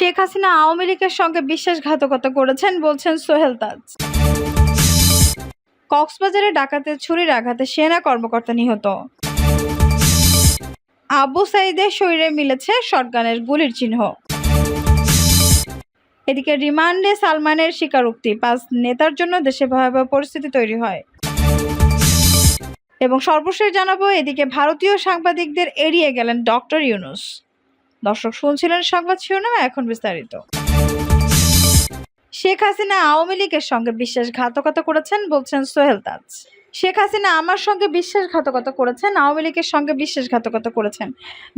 শেখ হাসিনা আওয়ামী লীগের সঙ্গে বিশ্বাসঘাতকতা করেছেন বলছেন সোহেল তাজ। কক্সবাজারে ডাকাতের ছুরির আঘাতে সেনা কর্মকর্তা নিহত। আবু সাইদের শরীরে মিলেছে শটগানের গুলির চিহ্ন। এদিকে রিমান্ডে সালমানের স্বীকারোক্তি, পাঁচ নেতার জন্য দেশে ভয়াবহ পরিস্থিতি তৈরি হয়। এবং সর্বশেষ জানাব, এদিকে ভারতীয় সাংবাদিকদের এড়িয়ে গেলেন ডক্টর ইউনুস। দর্শক শুনছিলেন সংবাদ শিরোনাম এখন বিস্তারিত। শেখ হাসিনা আওয়ামী লীগের সঙ্গে বিশ্বাসঘাতকতা করেছেন বলছেন সোহেল তাজ। শেখ হাসিনা আমার সঙ্গে বিশ্বাসঘাতকতা করেছেন, আওয়ামী লীগের সঙ্গে বিশ্বাসঘাতকতা করেছেন।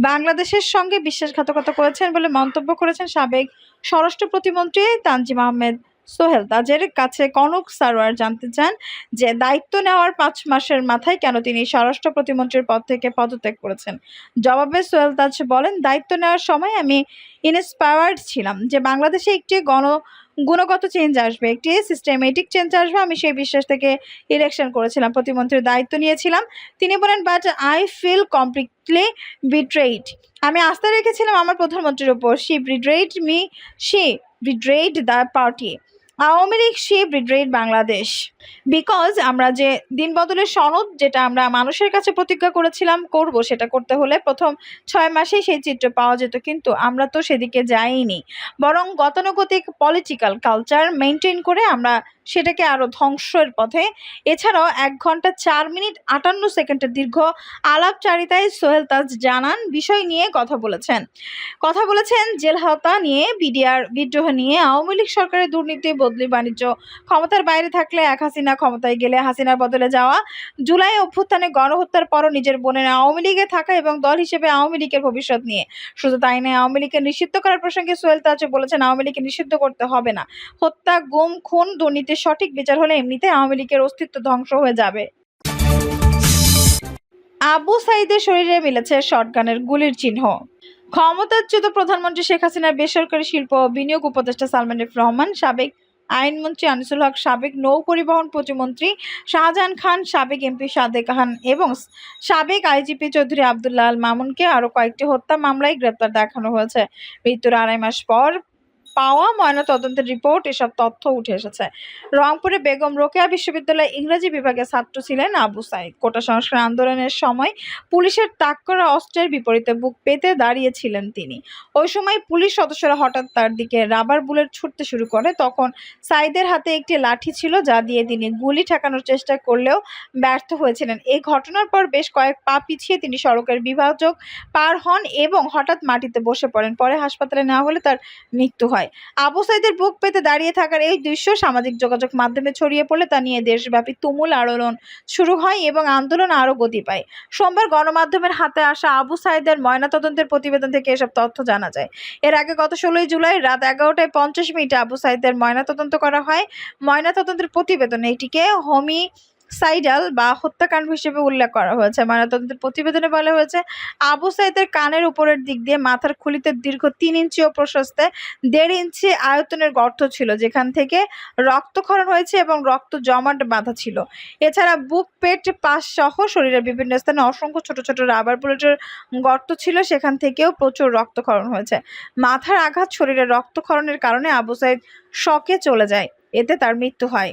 বাংলাদেশের সঙ্গে বিশ্বাসঘাতকতা করেছেন বলে মন্তব্য করেছেন সাবেক স্বরাষ্ট্র প্রতিমন্ত্রী তানজিম আহমেদ। সোহেল তাজের কাছে কনক সারোয়ার জানতে চান যে দায়িত্ব নেওয়ার পাঁচ মাসের মাথায় কেন তিনি স্বরাষ্ট্র প্রতিমন্ত্রীর পদ থেকে পদত্যাগ করেছেন। জবাবে সোহেল তাজ বলেন, দায়িত্ব নেওয়ার সময় আমি ইন্সপায়ার্ড ছিলাম যে বাংলাদেশে একটি গণ গুণগত চেঞ্জ আসবে, একটি সিস্টেমেটিক চেঞ্জ আসবে। আমি সেই বিশ্বাস থেকে ইলেকশন করেছিলাম, প্রতিমন্ত্রীর দায়িত্ব নিয়েছিলাম। তিনি বলেন but I feel completely betrayed আমি আস্থা রেখেছিলাম আমার প্রধানমন্ত্রীর ওপর she betrayed me she betrayed the party Awami League she betrayed Bangladesh. Because আমরা যে দিন বদলের সনদ যেটা আমরা মানুষের কাছে প্রতিজ্ঞা করেছিলাম করব, সেটা করতে হলে প্রথম ছয় মাসেই সেই চিত্র পাওয়া যেত, কিন্তু আমরা তো সেদিকে যাইনি। বরং গতানুগতিক পলিটিক্যাল কালচার মেনটেন করে আমরা সেটাকে আরও ধ্বংসের পথে। এছাড়াও এক ঘণ্টা চার মিনিট আটান্ন সেকেন্ডের দীর্ঘ আলাপচারিতায় সোহেল তাজ জানান বিষয় নিয়ে কথা বলেছেন। কথা বলেছেন জেল হাতা নিয়ে, বিডিআর বিদ্রোহ নিয়ে, আওয়ামী লীগ সরকারের দুর্নীতি বদলি বাণিজ্য। ক্ষমতার বাইরে থাকলে এক হাসিনা ক্ষমতায় গেলে হাসিনার বদলে যাওয়া। জুলাই অভ্যুত্থানে গণহত্যার পরও নিজের বোনের আওয়ামী লীগে থাকা এবং দল হিসেবে আওয়ামী লীগের ভবিষ্যৎ নিয়ে। শুধু তাই নয়, আওয়ামী লীগকে নিষিদ্ধ করার প্রসঙ্গে সোহেল তাজ বলেছেন, আওয়ামী লীগকে নিষিদ্ধ করতে হবে না। হত্যা, গুম, খুন, দুর্নীতির সঠিক বিচার হলে এমনিতে আওয়ামী লীগের অস্তিত্ব ধ্বংস হয়ে যাবে। আবু সাইদের শরীরে মিলেছে শটগানের গুলির চিহ্ন। ক্ষমতাচ্যুত প্রধানমন্ত্রী শেখ হাসিনার বেসরকারি শিল্প বিনিয়োগ উপদেষ্টা সালমান রহমান সাবেক আইনমন্ত্রী আনিসুল হক, সাবেক নৌ পরিবহন প্রতিমন্ত্রী শাহজাহান খান, সাবেক এমপি সাদেক খান এবং সাবেক আইজিপি চৌধুরী আবদুল্লাহ আল মামুনকে আরও কয়েকটি হত্যা মামলায় গ্রেপ্তার দেখানো হয়েছে। মৃত্যুর আড়াই মাস পর পাওয়া ময়না তদন্তের রিপোর্ট, এসব তথ্য উঠে এসেছে। রংপুরে বেগম রোকেয়া বিশ্ববিদ্যালয়ে ইংরেজি বিভাগের ছাত্র ছিলেন আবু সাইদ। কোটা সংস্কার আন্দোলনের সময় পুলিশের তাক করা অস্ত্রের বিপরীতে বুক পেতে দাঁড়িয়েছিলেন তিনি। ওই সময় পুলিশ সদস্যরা হঠাৎ তার দিকে রাবার বুলেট ছুটতে শুরু করে। তখন সাইদের হাতে একটি লাঠি ছিল, যা দিয়ে তিনি গুলি ঠেকানোর চেষ্টা করলেও ব্যর্থ হয়েছিলেন। এই ঘটনার পর বেশ কয়েক পা পিছিয়ে তিনি সড়কের বিভাজক পার হন এবং হঠাৎ মাটিতে বসে পড়েন। পরে হাসপাতালে নেওয়া হলে তার মৃত্যু হয়। আবু সাইদের বুক পেতে দাঁড়িয়ে থাকার এই দৃশ্য সামাজিক যোগাযোগ মাধ্যমে ছড়িয়ে পড়লে তা নিয়ে দেশব্যাপী তুমুল আলোড়ন শুরু হয় এবং আন্দোলন আরও গতি পায়। সোমবার গণমাধ্যমের হাতে আসা আবু সাইদের ময়নাতদন্তের প্রতিবেদন থেকে এসব তথ্য জানা যায়। এর আগে গত ষোলোই জুলাই রাত এগারোটায় পঞ্চাশ মিনিটে আবু সাইদের ময়নাতদন্ত করা হয়। ময়নাতদন্তের প্রতিবেদনে এটিকে হোমি সাইডাল বা হত্যাকাণ্ড হিসেবে উল্লেখ করা হয়েছে। ময়নাতদন্তের প্রতিবেদনে বলা হয়েছে, আবু সাইদের কানের উপরের দিক দিয়ে মাথার খুলিতে দীর্ঘ তিন ইঞ্চি ও প্রশস্তে দেড় ইঞ্চি আয়তনের গর্ত ছিল, যেখান থেকে রক্তক্ষরণ হয়েছে এবং রক্ত জমাট বাঁধা ছিল। এছাড়া বুক, পেট, পাশ সহ শরীরের বিভিন্ন স্থানে অসংখ্য ছোট ছোট রাবার বুলেটের গর্ত ছিল, সেখান থেকেও প্রচুর রক্তক্ষরণ হয়েছে। মাথার আঘাত শরীরে রক্তক্ষরণের কারণে আবু সাইদ শকে চলে যায়, এতে তার মৃত্যু হয়।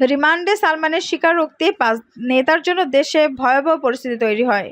রিমান্ডে সালমানের স্বীকারোক্তি পাঁচ নেতার জন্য দেশে ভয়াবহ পরিস্থিতি তৈরি হয়।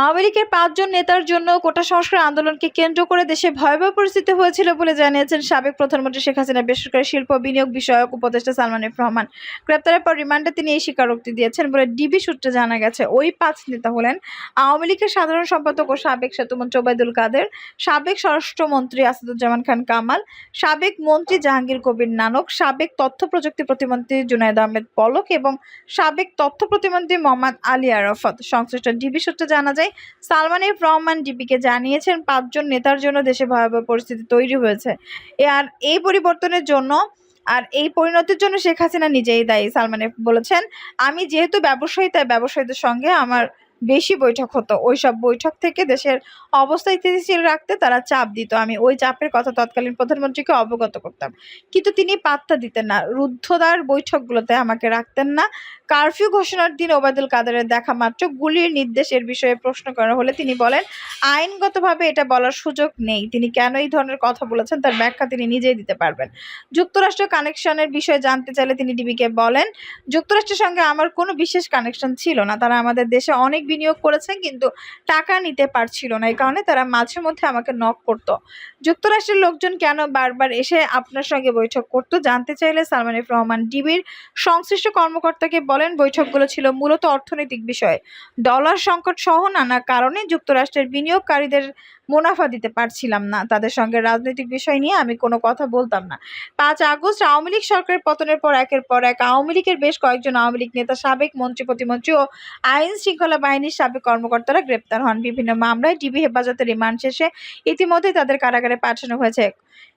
আওয়ামী লীগের পাঁচজন নেতার জন্য কোটা সংস্কার আন্দোলনকে কেন্দ্র করে দেশে ভয়াবহ পরিস্থিতি হয়েছিল বলে জানিয়েছেন সাবেক প্রধানমন্ত্রী শেখ হাসিনা বেসরকারি শিল্প বিনিয়োগ বিষয়ক উপদেষ্টা সালমান রহমান। গ্রেপ্তারের পর রিমান্ডে তিনি এই স্বীকারোক্তি দিয়েছেন বলে ডিবি সূত্রে জানা গেছে। ওই পাঁচ নেতা হলেন আওয়ামী লীগের সাধারণ সম্পাদক ও সাবেক সেতুমন্ত্রী ওবায়দুল কাদের, সাবেক স্বরাষ্ট্রমন্ত্রী আসাদুজ্জামান খান কামাল, সাবেক মন্ত্রী জাহাঙ্গীর কবির নানক, সাবেক তথ্য প্রযুক্তি প্রতিমন্ত্রী জুনায়দ আহমেদ পলক এবং সাবেক তথ্য প্রতিমন্ত্রী মোহাম্মদ আলী আরাফাত। সংশ্লিষ্ট ডিবি সূত্রে জানা যায় সালমান এফ রহমান ডিপিকে জানিয়েছেন, পাঁচজন নেতার জন্য দেশে ভয়াবহ পরিস্থিতি তৈরি হয়েছে। আর এই পরিবর্তনের জন্য আর এই পরিণতির জন্য শেখ হাসিনা নিজেই দায়ী, সালমান এফ বলেছেন, আমি যেহেতু ব্যবসায়ী, তাই ব্যবসায়ীদের সঙ্গে আমার বেশি বৈঠক হতো। ওইসব বৈঠক থেকে দেশের অবস্থা স্থিতিশীল রাখতে তারা চাপ দিত। আমি ওই চাপের কথা তৎকালীন প্রধানমন্ত্রীকে অবগত করতাম। কিন্তু তিনি পাত্তা দিতেন না। রুদ্ধদ্বার বৈঠকগুলোতে আমাকে রাখতেন না। কারফিউ ঘোষণার দিন ওবায়দুল কাদেরের দেখা মাত্র গুলির নির্দেশের বিষয়ে প্রশ্ন করা হলে তিনি বলেন, আইনগতভাবে এটা বলার সুযোগ নেই। তিনি কেন এই ধরনের কথা বলেছেন তার ব্যাখ্যা তিনি নিজেই দিতে পারবেন। যুক্তরাষ্ট্র কানেকশনের বিষয়ে জানতে চাইলে তিনি ডিবিকে বলেন, যুক্তরাষ্ট্রের সঙ্গে আমার কোনো বিশেষ কানেকশন ছিল না। তারা আমাদের দেশে অনেক বিনিয়োগ করেছেন, কিন্তু টাকা নিতে পারছিল না। এই কারণে তারা মাঝে মধ্যে আমাকে নক করত। যুক্তরাষ্ট্রের লোকজন কেন বারবার এসে আপনার সঙ্গে বৈঠক করতো? জানতে চাইলে সালমান ইফ রহমান ডিবির সংশ্লিষ্ট কর্মকর্তাকে বলেন, বৈঠকগুলো ছিল মূলত অর্থনৈতিক বিষয়। ডলার সংকট সহ নানা কারণে যুক্তরাষ্ট্রের বিনিয়োগকারীদের মুনাফা দিতে পারছিলাম না তাদের সঙ্গে রাজনৈতিক বিষয় নিয়ে আমি কোনো কথা বলতাম না। পাঁচ আগস্ট আওয়ামী লীগ সরকারের পতনের পর একের পর এক আওয়ামী লীগের বেশ কয়েকজন আওয়ামী লীগ নেতা, সাবেক মন্ত্রী, প্রতিমন্ত্রী ও আইন শৃঙ্খলা বাহিনীর সাবেক কর্মকর্তারা গ্রেপ্তার হন। বিভিন্ন মামলায় ডিবি হেফাজতে রিমান্ড শেষে ইতিমধ্যে তাদের কারাগারে পাঠানো হয়েছে।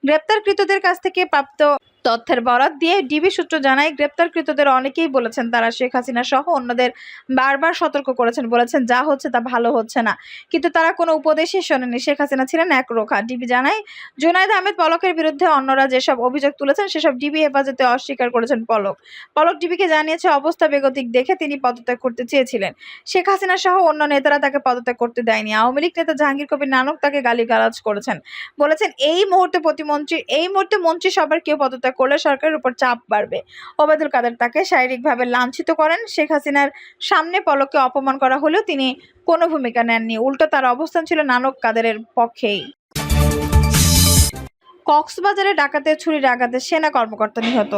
গ্রেপ্তারকৃতদের কাছ থেকে প্রাপ্ত তথ্যের বরাত দিয়ে ডিবি সূত্র জানায়, গ্রেপ্তারকৃতদের অনেকেই বলেছেন তারা শেখ হাসিনা সহ অন্যদের বারবার সতর্ক করেছেন, বলেছেন যা হচ্ছে তা ভালো হচ্ছে না। কিন্তু তারা কোনো উপদেশই শোনেনি শেখ হাসিনা ছিলেন একরোখা ডিবি জানায়, জুনাইদ আহমেদ পলকের বিরুদ্ধে অন্যরা যেসব অভিযোগ তুলেছেন, সেসব ডিবি হেফাজতে অস্বীকার করেছেন পলক। পলক ডিবিকে জানিয়েছে, অবস্থা বেগতিক দেখে তিনি পদত্যাগ করতে চেয়েছিলেন। শেখ হাসিনা সহ অন্য নেতারা তাকে পদত্যাগ করতে দেয়নি। আওয়ামী লীগ নেতা জাহাঙ্গীর কবির নানক তাকে গালিগালাজ করেছেন। বলেছেন, এই মুহূর্তে প্রতিমন্ত্রী, এই মুহূর্তে মন্ত্রী সবার কেউ পদত্যাগ করলে সরকারের উপর চাপ বাড়বে। ওবায়দুল কাদের তাকে শারীরিকভাবে লাঞ্ছিত করেন। শেখ হাসিনার সামনে পলককে অপমান করা হলেও তিনি কোনো ভূমিকা নেননি। উল্টো তার অবস্থান ছিল নানক কাদেরের পক্ষেই। কক্সবাজারে ডাকাতে ছুরির আঘাতে সেনা কর্মকর্তা নিহত।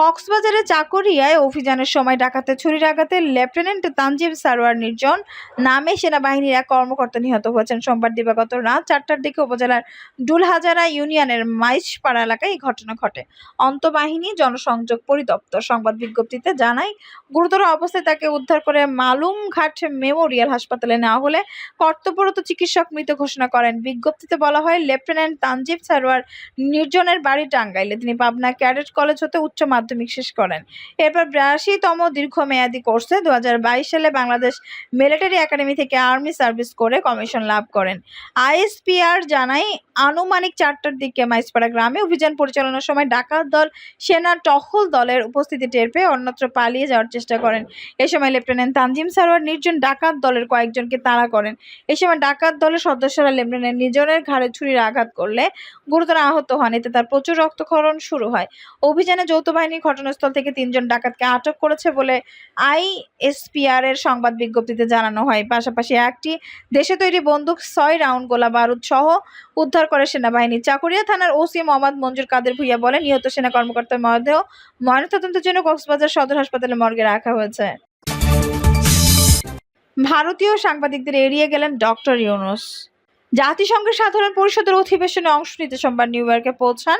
কক্সবাজারে চাকরিয়ায় অভিযানের সময় ডাকাতে, ছুরির আঘাতে লেফটেন্যান্ট তানজিব সারোয়ার নির্জন নামে সেনাবাহিনীর এক কর্মকর্তা নিহত হয়েছেন। সোমবার দিবাগত রাত চারটার দিকে উপজেলার ডুলহাজারা ইউনিয়নের মাইজপাড়া এলাকায় এই ঘটনা ঘটে। অন্তবাহিনী জনসংযোগ পরিদপ্তর সংবাদ বিজ্ঞপ্তিতে জানায়, গুরুতর অবস্থায় তাকে উদ্ধার করে মালুমঘাট মেমোরিয়াল হাসপাতালে নেওয়া হলে কর্তব্যরত চিকিৎসক মৃত ঘোষণা করেন। বিজ্ঞপ্তিতে বলা হয়, লেফটেন্যান্ট তানজিব সারোয়ার নির্জনের বাড়ি টাঙ্গাইলে। তিনি পাবনা ক্যাডেট কলেজ হতে উচ্চ মাধ্যমিক শেষ করেন। এরপর বিরাশিতম দীর্ঘমেয়াদী কোর্সে দু হাজার বাইশ সালে বাংলাদেশ মিলিটারি একাডেমি থেকে আর্মি সার্ভিস করে কমিশন লাভ করেন। আইএসপিআর জানায়, আনুমানিক চারটার দিকে মাইসপাড়া গ্রামে অভিযান পরিচালনার সময় ডাকাত দল সেনা টহল দলের উপস্থিতি টের পেয়ে অন্যত্র পালিয়ে যাওয়ার চেষ্টা করেন। এ সময় লেফটেন্যান্ট তানজিম সারোয়ার নির্জন ডাকাত দলের কয়েকজনকে তাড়া করেন। এ সময় ডাকাত দলের সদস্যরা লেফটেন্যান্ট নিজনের ঘাড়ে ছুরির আঘাত করলে গুরুতর আহত হন। এতে তার প্রচুর রক্তক্ষরণ শুরু হয়। অভিযানে যৌথ বাহিনী ঘটনাস্থল থেকে তিনজন ডাকাতকে আটক করেছে বলে আইএসপিআর এর সংবাদ বিজ্ঞপ্তিতে জানানো হয়। পাশাপাশি একটি দেশে তৈরি বন্দুক ছয় রাউন্ড গোলা বারুদ সহ উদ্ধার করে সেনাবাহিনী। চাকুরিয়া থানার ওসি মোহাম্মদ মঞ্জুর কাদের ভুইয়া বলেন, নিহত সেনা কর্মকর্তার মরদেহ ময়নাতদন্তের জন্য কক্সবাজার সদর হাসপাতালে মর্গে রাখা হয়েছে। ভারতীয় সাংবাদিকদের এড়িয়ে গেলেন ডক্টর ইউনুস। জাতিসংঘের সাধারণ পরিষদের অধিবেশনে অংশ নিতে সোমবার নিউ ইয়র্কে পৌঁছান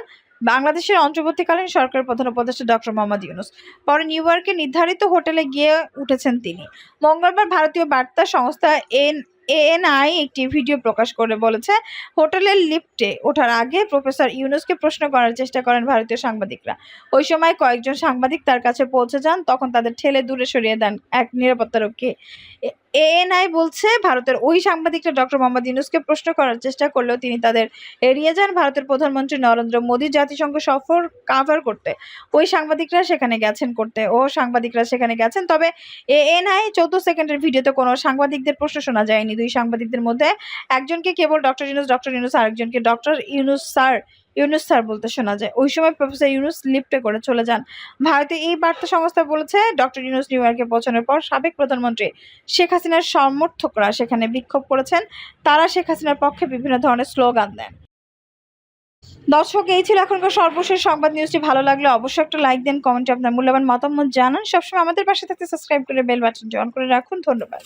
বাংলাদেশের অন্তর্বর্তীকালীন সরকারের প্রধান উপদেষ্টা ডক্টর মোহাম্মদ ইউনুস, পরে নিউ ইয়র্কে নির্ধারিত হোটেলে গিয়ে উঠেছেন তিনি। মঙ্গলবার ভারতীয় বার্তা সংস্থা এন এএনআই একটি ভিডিও প্রকাশ করে বলেছে, হোটেলের লিফটে ওঠার আগে প্রফেসর ইউনুসকে প্রশ্ন করার চেষ্টা করেন ভারতীয় সাংবাদিকরা। ওই সময় কয়েকজন সাংবাদিক তার কাছে পৌঁছে যান, তখন তাদের ঠেলে দূরে সরিয়ে দেন এক নিরাপত্তারক্ষী এএনআই বলছে ভারতের ওই সাংবাদিকরা ডক্টর মোহাম্মদ ইউনুসকে প্রশ্ন করার চেষ্টা করলেও তিনি তাদের এড়িয়ে যান। ভারতের প্রধানমন্ত্রী নরেন্দ্র মোদী জাতিসংঘ সফর কাভার করতে। ওই সাংবাদিকরা সেখানে গেছেন করতে ও সাংবাদিকরা সেখানে গেছেন। তবে এএনআই চৌদ্দ সেকেন্ডের ভিডিওতে কোনো সাংবাদিকদের প্রশ্ন শোনা যায়নি। দুই সাংবাদিকদের মধ্যে একজনকে কেবল ডক্টর ইউনুস ডক্টর ইউনুস আরেকজনকে doctor Yunus sir Yunus sir বলতে শোনা যায়। ওই সময় প্রফেসর ইউনুস লিফটে করে চলে যান। ভারতে এই বার্তা সংস্থা বলেছে, ডক্টর ইউনুস নিউ ইয়র্কে পৌঁছানোর পর সাবেক প্রধানমন্ত্রী শেখ হাসিনার সমর্থকরা সেখানে বিক্ষোভ করেছেন। তারা শেখ হাসিনার পক্ষে বিভিন্ন ধরনের স্লোগান দেন। দর্শক, এই ছিল এখনকার সর্বশেষ সংবাদ। নিউজটি ভালো লাগলে অবশ্যই একটা লাইক দেন, কমেন্টে আপনার মূল্যবান মতামত জানান। সবসময় আমাদের পাশে থাকতে সাবস্ক্রাইব করে বেল বাটনটি অন করে রাখুন। ধন্যবাদ।